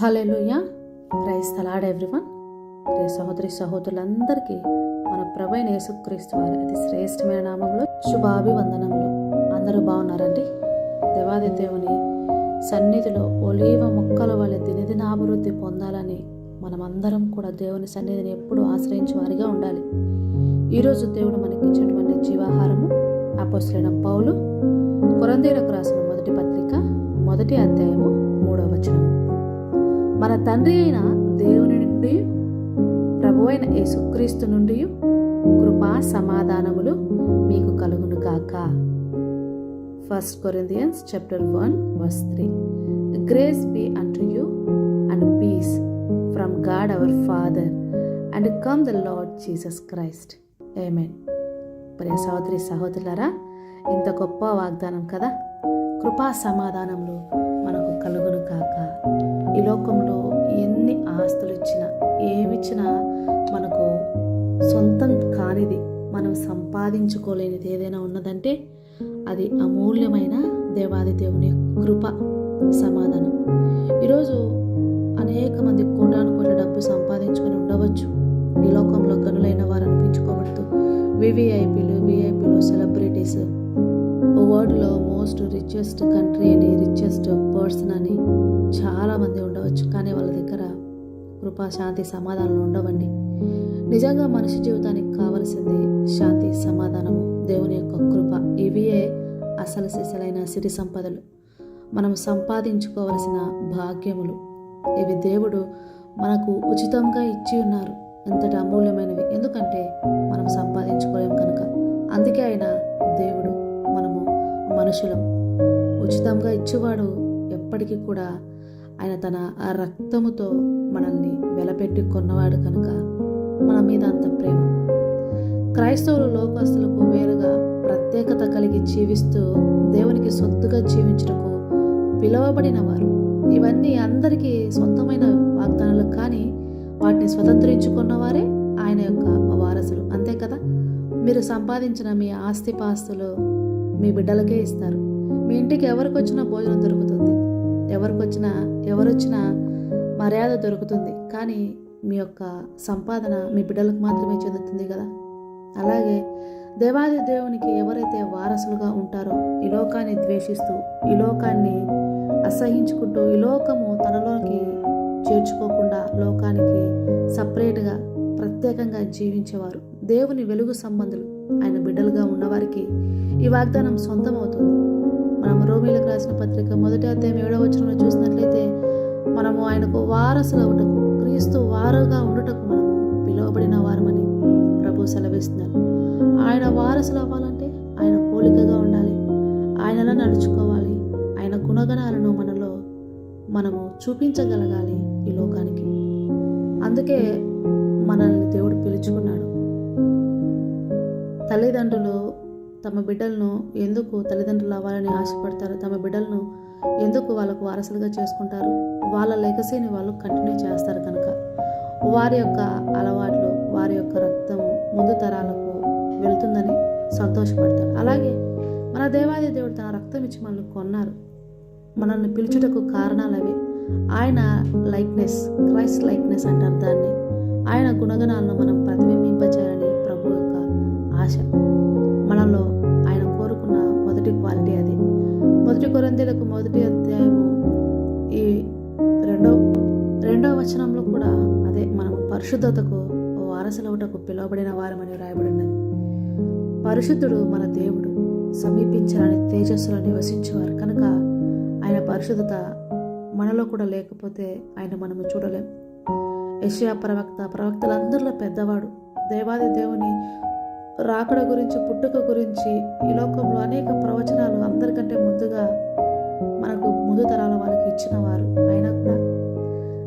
Hallelujah praise the Lord everyone. ప్రియ సహోదరి సహోదరులందరికీ మన ప్రభైన యేసుక్రీస్తు వారి అతి శ్రేష్టమైన నామంలో శుభాభివందనములు. అందరూ బాగున్నారండి? దేవాది దేవుని సన్నిధిలో ఒలీవ మొక్కల వలె దినదినాభివృద్ధి పొందాలని మనమందరం కూడా దేవుని సన్నిధిని ఎప్పుడూ ఆశ్రయించే వారిగా ఉండాలి. ఈరోజు దేవుడు మనకిచ్చినటువంటి జీవాహారము అపోసలైన పౌలు కొరందీలకు రాసిన మొదటి పత్రిక మొదటి అధ్యాయము మూడవ వచనము. మన తండ్రి అయిన దేవుని నుండి ప్రభు అయిన యేసుక్రీస్తు నుండి కృపా సమాధానములు మీకు కలుగును కాక first Corinthians chapter one verse three grace be unto you and peace from God our Father and come the Lord Jesus Christ amen ప్రియ సహోదరి సహోదరులారా ఇంత గొప్ప వాగ్దానం కదా? కృపా సమాధానములు మనకు కలుగును ఈ లోకంలో ఎన్ని ఆస్తులు ఇచ్చినా ఏమిచ్చినా మనకు సొంతం కానిది మనం సంపాదించుకోలేనిది ఏదైనా ఉన్నదంటే అది అమూల్యమైన దేవాది దేవుని కృప సమాధానం. ఈరోజు అనేక మంది కోటాను కోట్ల డబ్బు సంపాదించుకొని ఉండవచ్చు. ఈ లోకంలో గనులైన వారు అనిపించుకోబడుతూ వివిఐపీలు విఐపీలు సెలబ్రిటీస్. వరల్డ్లో మోస్ట్ రిచెస్ట్ కంట్రీ అని రిచెస్ట్ పర్సన్ అని చాలామంది ఉండవచ్చు కానీ వాళ్ళ దగ్గర కృపా శాంతి సమాధానాలు ఉండవండి. నిజంగా మనిషి జీవితానికి కావలసింది శాంతి సమాధానము దేవుని యొక్క కృప. ఇవియే అసలు సిసలైన సిరి సంపదలు. మనం సంపాదించుకోవలసిన భాగ్యములు. ఇవి దేవుడు మనకు ఉచితంగా ఇచ్చి ఉన్నారు. ఎంతటి అమూల్యమైనవి. ఎందుకంటే మనం సంపాదించుకోలేం కనుక. అందుకే ఆయన దేవుడు మనము మనుషులం. ఉచితంగా ఇచ్చేవాడు ఎప్పటికీ కూడా ఆయన తన ఆ రక్తముతో మనల్ని వెలపెట్టి కొన్నవాడు కనుక మన మీద అంత ప్రేమ. క్రైస్తవులు లోకస్తులకు వేరుగా ప్రత్యేకత కలిగి జీవిస్తూ దేవునికి సొత్తుగా జీవించటకు పిలువబడిన వారు ఇవన్నీ అందరికీ సొంతమైన వాగ్దానాలు కానీ వాటిని స్వతంత్రించుకున్నవారే ఆయన యొక్క వారసులు. అంతే కదా? మీరు సంపాదించిన మీ ఆస్తిపాస్తులు మీ బిడ్డలకే ఇస్తారు. మీ ఇంటికి ఎవరికి వచ్చినా భోజనం దొరుకుతుంది. ఎవరికి వచ్చినా ఎవరొచ్చినా మర్యాద దొరుకుతుంది. కానీ మీ యొక్క సంపాదన మీ బిడ్డలకు మాత్రమే చెందుతుంది కదా. అలాగే దేవాది దేవునికి ఎవరైతే వారసులుగా ఉంటారో ఈ లోకాన్ని ద్వేషిస్తూ ఈ లోకాన్ని అసహించుకుంటూ ఈ లోకము తనలోకి చేర్చుకోకుండా లోకానికి సపరేట్గా ప్రత్యేకంగా జీవించేవారు దేవుని వెలుగు సంబంధులు. ఆయన బిడ్డలుగా ఉన్నవారికి ఈ వాగ్దానం సొంతమవుతుంది. మనం రోమిలకు రాసిన పత్రిక మొదటి అధ్యాయం ఏడవ వచనంలో చూసినట్లయితే మనము ఆయనకు వారసులు అవుటకు క్రీస్తు వారుగా ఉండటకు మనము పిలువబడిన వారమని ప్రభు సెలవిస్తున్నారు. ఆయన వారసులు అవ్వాలంటే ఆయన పోలికగా ఉండాలి. ఆయనలా నడుచుకోవాలి. ఆయన గుణగణాలను మనలో మనము చూపించగలగాలి ఈ లోకానికి. అందుకే మనల్ని దేవుడు పిలుచుకున్నాడు. తల్లిదండ్రులు తమ బిడ్డలను ఎందుకు తల్లిదండ్రులు అవ్వాలని ఆశపడతారు? తమ బిడ్డలను ఎందుకు వాళ్ళకు వారసులుగా చేసుకుంటారు? వాళ్ళ లెగసీని వాళ్ళు కంటిన్యూ చేస్తారు కనుక. వారి యొక్క అలవాట్లు వారి యొక్క రక్తం ముందు తరాలకు వెళ్తుందని సంతోషపడతారు. అలాగే మన దేవాది దేవుడు తన రక్తం ఇచ్చి మనల్ని కొన్నారు. మనల్ని పిలుచుటకు కారణాలు అవి. ఆయన లైక్నెస్ క్రైస్ట్ లైక్నెస్ అంటారు దాన్ని. ఆయన గుణగణాలను మనం ప్రతిబింబింపచేయాలని ప్రభు యొక్క ఆశ. మనలో మొదటి క్వాలిటీ అది. మొదటి కొరందీలకు మొదటి అధ్యాయము ఈ రెండో రెండవ వచనంలో కూడా అదే మనం పరిశుద్ధతకు వారసులవుటకు పిలువబడిన వారమని రాయబడినది పరిశుద్ధుడు మన దేవుడు సమీపించాలని తేజస్సులో నివసించేవారు. కనుక ఆయన పరిశుద్ధత మనలో కూడా లేకపోతే ఆయన మనము చూడలేం. యషయా ప్రవక్త ప్రవక్తలందరిలో పెద్దవాడు. దేవాది దేవుని రాకడ గురించి పుట్టుక గురించి ఈ లోకంలో అనేక ప్రవచనాలు అందరికంటే ముందుగా మనకు ముందు తరాల వాళ్ళకి ఇచ్చిన వారు అయినా కూడా.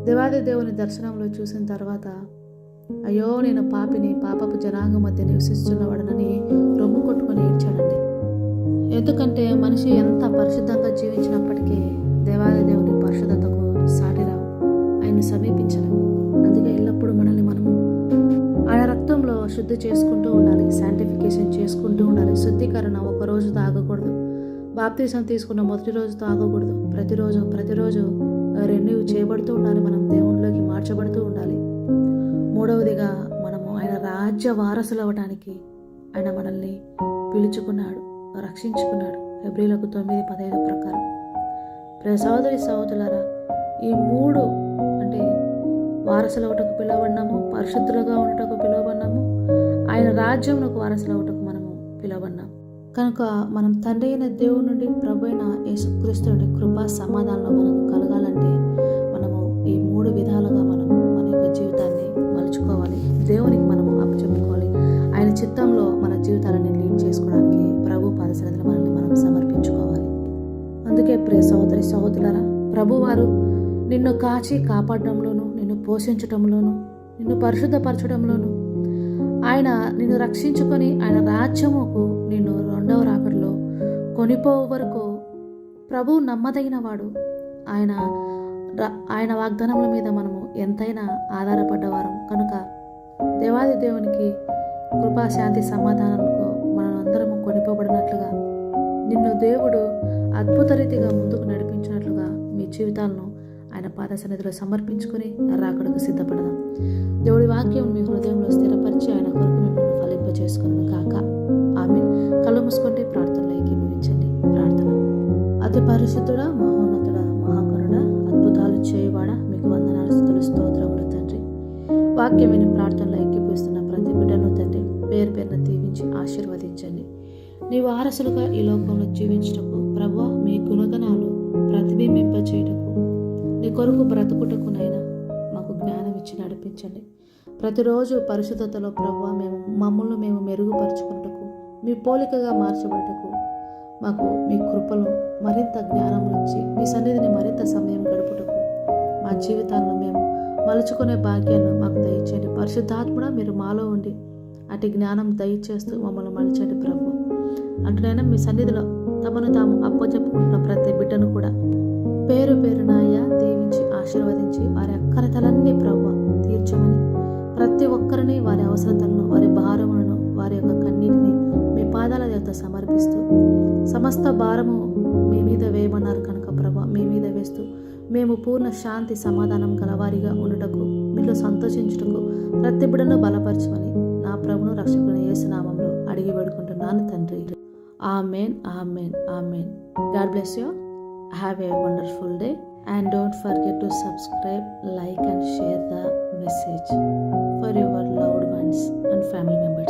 దేవాది దేవుని దర్శనంలో చూసిన తర్వాత అయ్యో నేను పాపిని పాపపు జనాంగం మధ్య నివసిస్తున్నవాడనని రొమ్ము కొట్టుకొని ఏడ్చాడండి. ఎందుకంటే మనిషి ఎంత పరిశుద్ధంగా జీవించినప్పటికీ దేవాది దేవుని పరిశుద్ధతకు సాటిరావు. ఆయన్ని అందుకే ఎల్లప్పుడూ మనల్ని మనము శుద్ధి చేసుకుంటూ ఉండాలి శాంటిఫికేషన్ చేసుకుంటూ ఉండాలి. శుద్ధీకరణ ఒకరోజు తాగకూడదు. బాప్తీసం తీసుకున్న మొదటి రోజు తాగకూడదు. ప్రతిరోజు ప్రతిరోజు రెన్యూ చేయబడుతూ ఉండాలి. మనం దేవునిలోకి మార్చబడుతూ ఉండాలి. మూడవదిగా మనము ఆయన రాజ్య వారసులు అవ్వడానికి ఆయన మనల్ని పిలుచుకున్నాడు రక్షించుకున్నాడు. ఫిబ్రిలకు తొమ్మిది పదహైదు ప్రకారం. ప్రియ సహోదరి సహోదరులారా ఈ మూడు అంటే వారసులు అవటకు పిలువబడినాము పరిశుద్ధులుగా ఉండటకు పిలువబడినాము ఆయన రాజ్యంలోకి వారసులవటకు మనము పిలవన్నాం కనుక మనం తండ్రి అయిన దేవుడి నుండి ప్రభు అయిన యేసుక్రీస్తు కృపా సమాధానంలో మనకు కలగాలంటే మనము ఈ మూడు విధాలుగా మనము మన యొక్క జీవితాన్ని మలుచుకోవాలి. దేవునికి మనము అప్పచెప్పుకోవాలి ఆయన చిత్తంలో మన జీవితాలను లీడ్ చేసుకోవడానికి ప్రభు పాదసరతలు మనల్ని మనం సమర్పించుకోవాలి. అందుకే ప్రియ సహోదరి సహోదరులారా ప్రభువారు నిన్ను కాచి కాపాడడంలోను నిన్ను పోషించడంలోను నిన్ను పరిశుద్ధపరచడంలోను ఆయన నిన్ను రక్షించుకొని ఆయన రాజ్యముకు నిన్ను రెండవ రాకడలో కొనిపో వరకు ప్రభు నమ్మదగిన వాడు. ఆయన ఆయన వాగ్దానముల మీద మనము ఎంతైనా ఆధారపడ్డవారం. కనుక దేవాది దేవునికి కృపా శాంతి సమాధానంకు మనం కొనిపోబడినట్లుగా నిన్ను దేవుడు అద్భుత రీతిగా ముందుకు నడిపించినట్లుగా మీ జీవితాలను ఆయన పాద సన్నిధిలో సమర్పించుకొని రాకడకు సిద్ధపడదాం. దేవుడి వాక్యం మీ హృదయంలో స్థిరపరిచి ఆయన కొరకు మిమ్మల్ని ఫలింపజేసుకున్నాను కాక ఆమె కళ్ళు మూసుకుంటే ప్రార్థనలో ఏకీభవించండి. ప్రార్థన. అతి పరిశుద్ధుడ మహోన్నతుడ మహాకరుడ అద్భుతాలు చేయవాడ మీకు వందనాలు స్థుతులు స్తోత్రములు తండ్రి. వాక్యం విని ప్రార్థనలో ఏకీభవిస్తున్న ప్రతి బిడ్డను తండ్రి పేరు పేరున దీవించి ఆశీర్వదించండి. నీ వారసులుగా ఈ లోకంలో జీవించటకు ప్రభు మీ గుణగణాలు ప్రతిబింబింపచేయటకు నీ కొరకు బ్రతుకుటకునైనా మాకు జ్ఞానం ఇచ్చి నడిపించండి. ప్రతిరోజు పరిశుద్ధతలో ప్రభు మేము మమ్మల్ని మేము మెరుగుపరుచుకున్నటకు మీ పోలికగా మార్చబడటకు మాకు మీ కృపలు మరింత జ్ఞానం ఇచ్చి మీ సన్నిధిని మరింత సమయం గడుపుటకు మా జీవితాలను మేము మలుచుకునే భాగ్యాన్ని మాకు దయచేయండి. పరిశుద్ధాత్మడ మీరు మాలో ఉండి అటు జ్ఞానం దయచేస్తూ మమ్మల్ని మలచండి ప్రభు. అంటునైనా మీ సన్నిధిలో తమను తాము అప్పచెప్పుకుంటున్న ప్రతి బిడ్డను కూడా పేరు పేరు నాయ ఆశీర్వదించి వారి అక్కరతలన్నీ ప్రభు తీర్చమని ప్రతి ఒక్కరిని వారి అవసరతలను వారి భారములను వారి యొక్క కన్నీటిని మీ పాదాల చేత సమర్పిస్తూ సమస్త భారము మీ మీద వేయమన్నారు కనుక ప్రభా మీ మీద వేస్తూ మేము పూర్ణ శాంతి సమాధానం గలవారిగా ఉండుటకు మీలో సంతోషించుటకు ప్రతి బిడను బలపరచమని నా ప్రభును రక్షకుని ఏసునామంలో అడిగి వేడుకుంటున్నాను తండ్రి. Amen amen amen. God bless you. Have a wonderful day. and don't forget to subscribe, like, and share the message for your loved ones and family members.